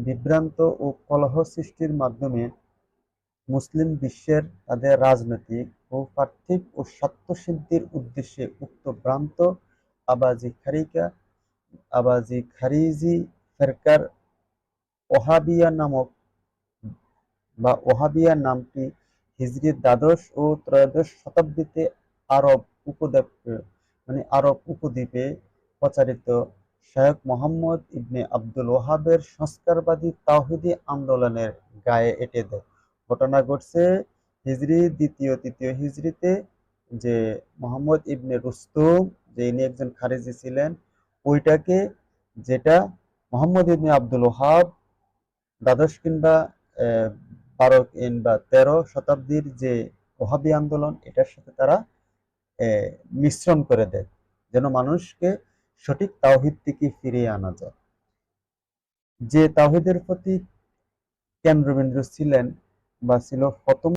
বিভ্রান্ত ও কলহ সৃষ্টির মাধ্যমে মুসলিম বিশ্বের তাদের রাজনৈতিক ও পার্থিব ও স্বার্থসিদ্ধির উদ্দেশ্যে উক্ত ভ্রান্ত আবাজি খারিকা, আবাজি খারিজি ফেরকার ওহাবিয়া নামক বা ওহাবিয়া নামটি হিজরির দ্বাদশ ও ত্রয়োদশ শতাব্দীতে আরব উপদ্বীপ মানে আরব উপদ্বীপে প্রচারিত শায়খ মোহাম্মদ ইবনে আব্দুল ওহাবের সংস্কারবাদী তাওহিদি আন্দোলনের গায়ে এঁটে দেয়। ঘটনা ঘটছে হিজরি দ্বিতীয়, তৃতীয় হিজরিতে যে মোহাম্মদ ইবনে রুস্তুম যে ইনি একজন খারেজি ছিলেন, ওইটাকে যেটা মোহাম্মদ ইবনে আব্দুল ওহাব দ্বাদশ কিংবা বারো কিংবা তেরো শতাব্দীর যে ওহাবি আন্দোলন, এটার সাথে তারা মিশ্রণ করে দেয়। যেন মানুষকে সঠিক তাওহিদ থেকে ফিরিয়ে আনা যায়। যে তাহিদের প্রতি কেন্দ্রবিন্দু ছিলেন বা ছিল প্রথম